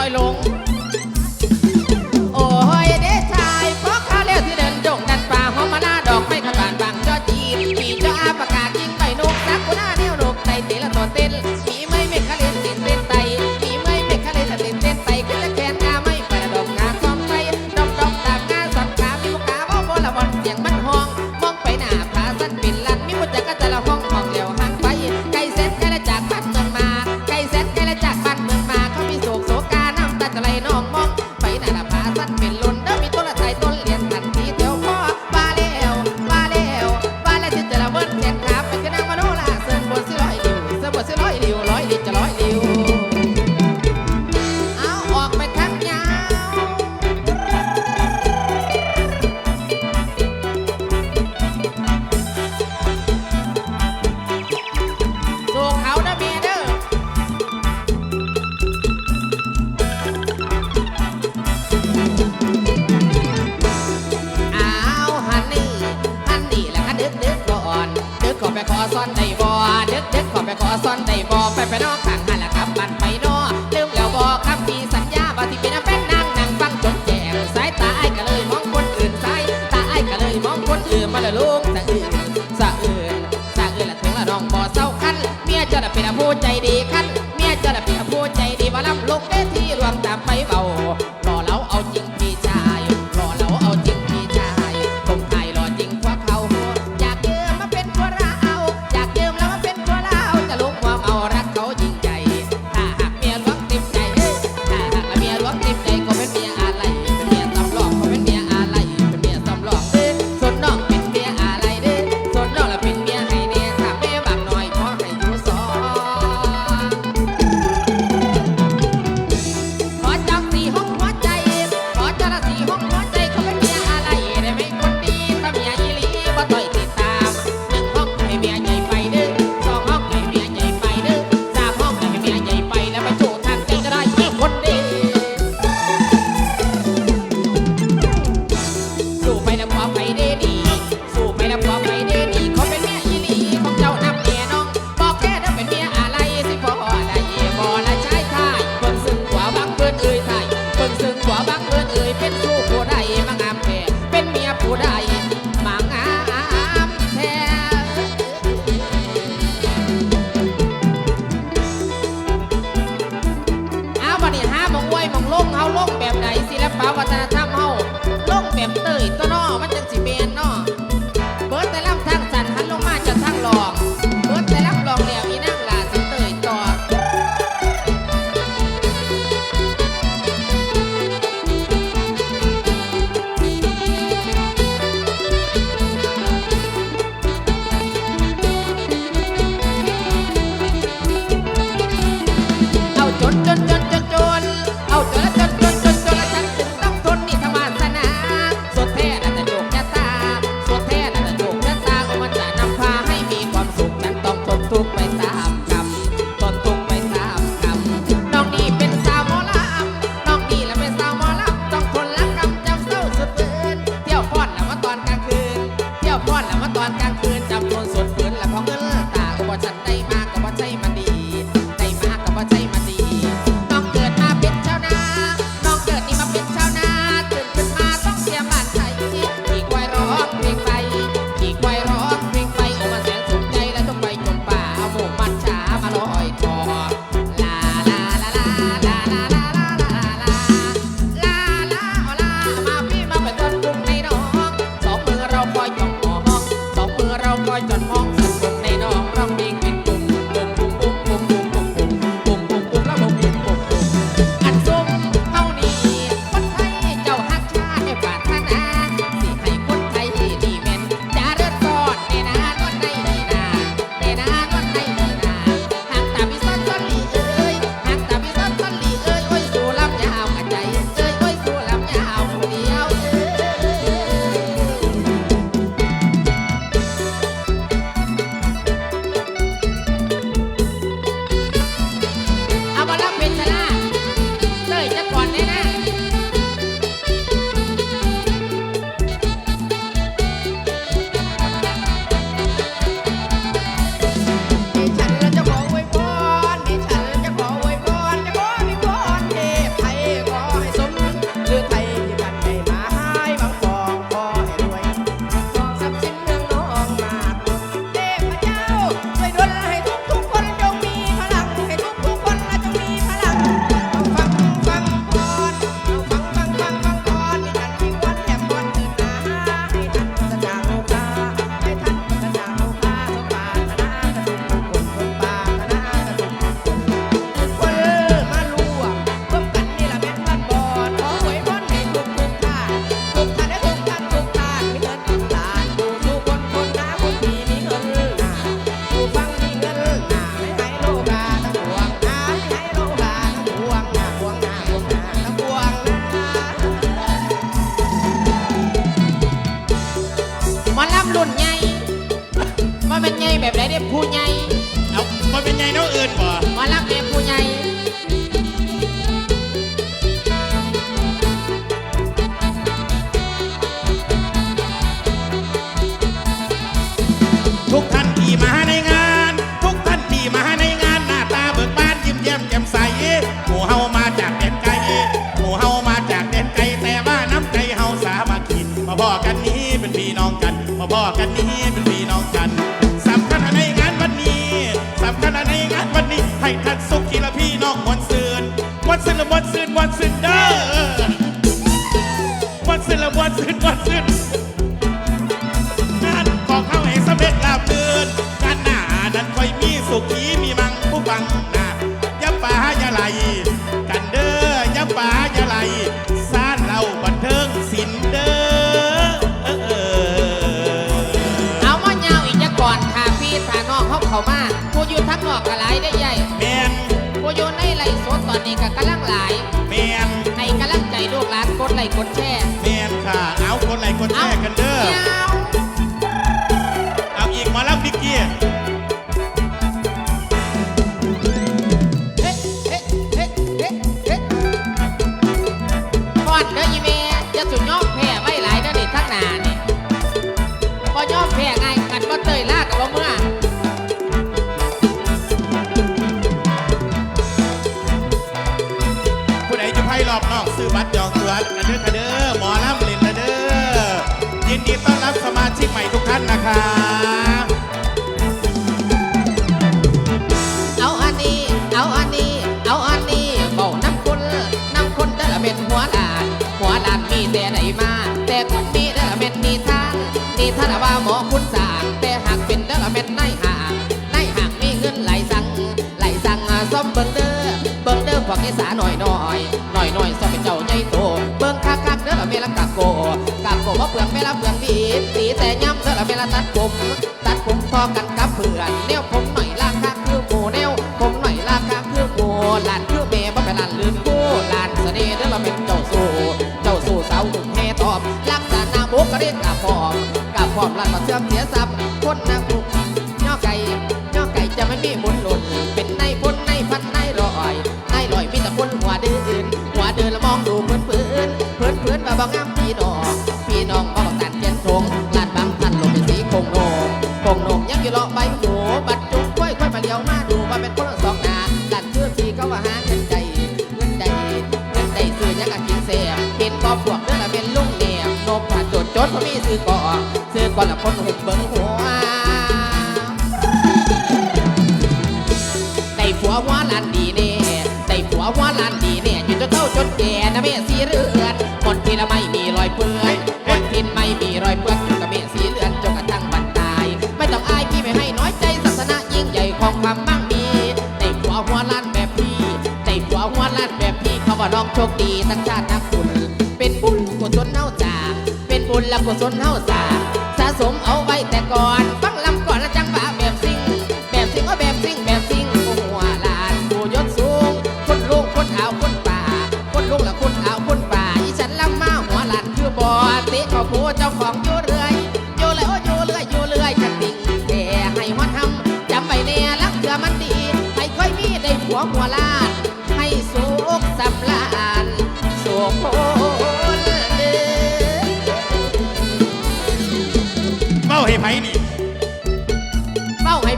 อยลง โอ้ยเด้ชายเพราะข้าเลี้ยวที่เดินจงดันปลาหอมมาหน้าดอกไม้ขบานบางจอจีบปีจออาปากากินไปนุกสักคนหน้าเนี้ยวนุกใจตีละตัวเต้น ไปไปนอกข้างหัละกลับบ้นไปนอลืมแล้วบอกคำที่สัญญาว่าที่เป็นแฟนนางนางฟังจนแจ่มสายตาไอ้ก็เลยมองคนอื่นสายตาไอ้ก็เลยมองคนอื่นมาเลยลูกสะอื่นสะอื่นสะอื่นละถึงละน้องบ่เศร้าคันเมียเจ้าละเป็นผู้ใจดีคันเมียเจ้าละเป็นผู้ใจดีว่าลำลงเวที เขาลงแบบไหนศิลปะวัฒนธรรมเขาลงแบบเตยตัวนอมันจังสิเมน รุ่นใหญ่มันเป็นไงแบบไหนเด็กผู้ใหญ่เอามันเป็นไงน้องเอิญป่ะมอลำแอ พ่อกันนี้เป็นพี่น้องกันสำคัญในงานวันนี้สำคัญในงานวันนี้ ให้ท่านสุขีและพี่น้องมวลซืนมวลซืนละมวลซืนมวลซ นนี้ก็กำ อบนอกซื้อบัตรจองตัวกันเด้อค่ะเด้อหมอลำเล่นนะเด้อยินดีต้อนรับสมาชิกใหม่ทุกท่านนะคะเอาอันนี้ เอาอันนี้ เอาอันนี้เบาน้ำคนน้ำคนเด้อละเป็นหัวหลานหัวหลานมีแต่ไหนมา แต่คนมีเด้อละเป็นนิทานนิทานว่าหมอคุณสางแต่หากเป็นเด้อละเป็นนห่างในห่างมีเงินไหลสั่งไหลสั่งซ่อมเบิ่งเด้อเบิ่งเด้อพวกอีสานหน่อยหน่อย ตีแต่ย้ำเธอละเมละตัดผมตัดผมพอกันกับเพื่อนแนวผมหน่อยราคาคือโมูแนวผมหน่อยราคาคือหมูหลานคือเมบ่เป็นหลานลืมกูหลานเสน่ห์เด้อละเป็นเจ้าสู่เจ้าสู่สาวหุ่นแห่ตอบลักษณะบุกเรียกกะพร้อมกะพร้อมลันมาเสื่อมเสียทรัพย์คนนางบุ แก่นะเมสีเรือนหมดทีละไม่มีรอยเปื้อนหมดทินไม่มีรอยเปื้อนอยู่กับเมสีเรือนจนกระทั่งวันตาย ไม่ต้องอายพี่ไม่ให้น้อยใจศาสนายิ่งใหญ่ของความมั่งมีได้ผัวหัวลานแบบพี่ได้ผัวหัวลานแบบพี่เขาว่าน้องโชคดีทั้งชาติทั้งคุณเป็นบุญกุศลเฮาจาก เป็นบุญและกุศลเฮาสร้างสะสมเอาไว้แต่ก่อน ผู้เจ้าของอยู่เรื่อยอยู่เลยโอ้อยู่เรื่อยอยู่เรื่อยจะติ่งแค่ให้หัวทำจำไว้แน่ลักเถื่อมันดีให้ค่อยมีได้ผัวหัวลานให้สุขสำราญสุขโคนเด้อเบ้าให้ไผนี่ เฝ้าให้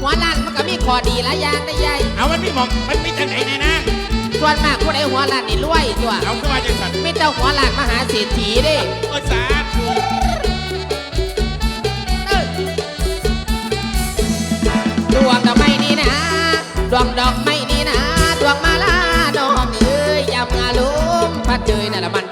หัวล้านมันก็มีข้อดีหลายอย่างได้ใหญ่ เอามันมีหมอง มันมีจังไหนในนะ ส่วนมากผู้ใดหัวล้านนี่รวยตัวเอาขึ้นมาจังสันมีแต่หัวล้านมหาเศรษฐีเด้โอ้สาธุเอ้ยดวงดอกไม้นี่นะดวงดอกไม้นี่นะดวงมาลาดอกเอ้ยยำงาลุมพัดเจยนั่นละมัน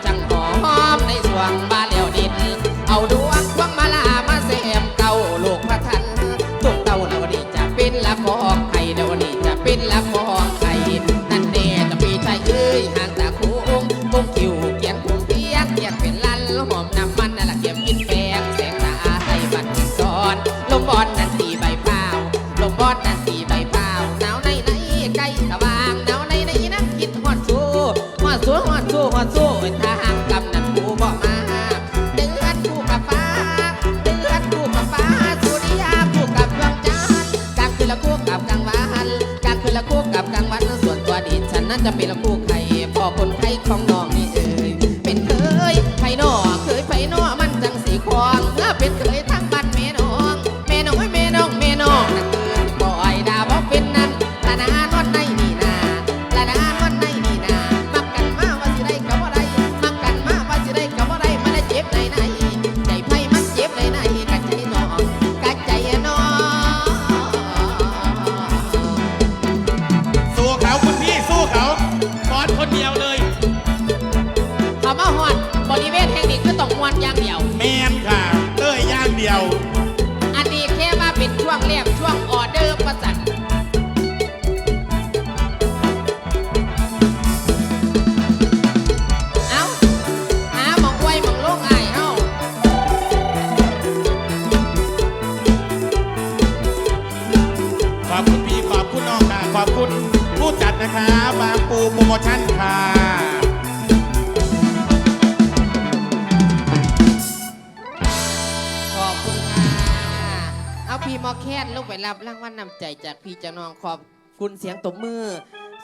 พี่หมอแคนลงไปรับรางวัลนำใจจากพี่เจ้าน้องขอบคุณเสียงตบมือ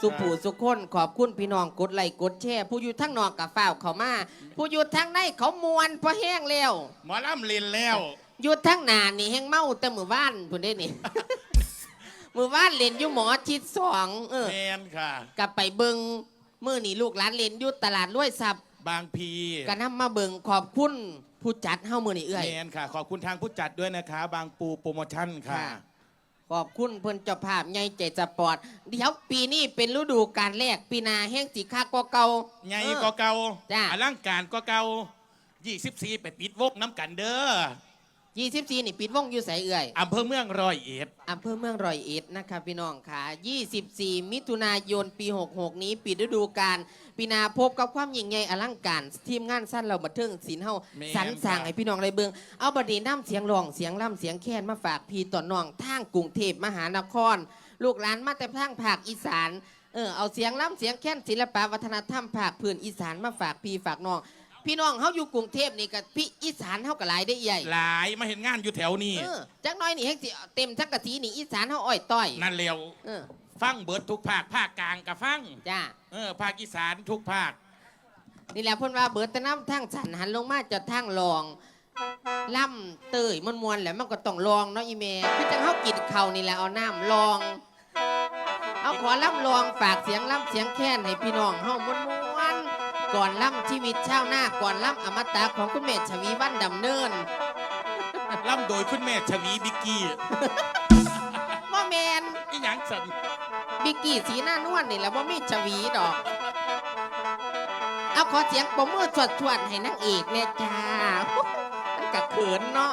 สุผูสุคนขอบคุณพี่น้องกดไลค์กดแชร์ผู้อยู่ทั้งนอกกับฝ้าวเขามา ผู้อยู่ทั้งในเขามวนเพราะแห้งแล้วหมอลำเล่นแล้วหยุดทั้งหนานี่แห้งเมาแต่มือว่านพุ่นได้นี่ มือว่านเล่นอยู่หมอชิดสองเออ แมนค่ะ กลับไปเบิงมือนี่ลูกหลานเล่นอยู่ตลาดร้วยซับ บางพีก็นำมาเบิงขอบคุณ ผู้จัดเฮ้ามือนี่เอื้อย แมนค่ะ ขอบคุณทางผู้จัดด้วยนะคะ บางปูโปรโมชั่นค่ะ ค่ะ ขอบคุณเพิ่นเจ้าภาพใหญ่ใจสปอร์ตเดี๋ยวปีนี้เป็นฤดูการแรกปีหนาแห้งสีคักกว่าเก่าไงเออ ก็เก่าจ้ะ อลังการก็เก่า24ไปปิดวกน้ำกันเด้อ 24 นี่ปิดวงอยู่ใสเอื้อยอำเภอเมืองร้อยเอ็ดอำเภอเมืองร้อยเอ็ดนะคะพี่น้องค่ะ 24 มิถุนายนปี 66 นี้ปิดฤดูกาลปีหนาพบกับความยิ่งใหญ่อลังการทีมงานสั้นเราบันเทิงศิลป์เฮาสรรสร้างให้พี่น้องได้เบิงเอาบัดนี้น้ำเสียงร้องเสียงล่ำเสียงแค้นมาฝากพี่ต่อน้องทางกรุงเทพมหานคร ลูกหลานมาแต่ทางภาคอีสานเออเอาเสียงล่ำเสียงแค้นศิลปะวัฒนธรรมภาคพื้นอีสานมาฝากพี่ฝากน้อง พี่น้องเฮาอยู่กรุงเทพนี่กับพี่อีสานเฮาก็หลายได้ใหญ่หลายมาเห็นงานอยู่แถวนี้ เออจักหน้อยนี่แฮงสิเต็มจักกะสีนี่อีสานเฮาอ้อยต้อยนั่นเร็วเออฟังเบิดทุกภาคภาคกลางกับฟังจ้าเออภาคอีสานทุกภาคนี่แหละเพิ่นว่าเบิดแต่น้ำทางสันหันลงมาจะทางรองล่ำเตยมวนมวนๆแหล้วมันก็ต้องลองเนาะอีเมคือจังเฮากินข้าวนี่แหละเอาน้ำลอง เอาขอล่ำลองฝากเสียงล่ำเสียงแค้นให้พี่น้องเฮามวนมวนๆ ก่อนล่ำชีวิตชาวนาก่อนล่ำอมตะของคุณเมธชวีวันดำเนินล่ำโดยคุณแม่ชวีบิกกี้ว่าแมนอีหยังสันบิกกี้สีหน้านวลนี่แหละว่ามีชวีดอก เอาขอเสียงปรบมือสวดๆให้นางเอกเนี่ยจ้า มันกะเขินเนาะ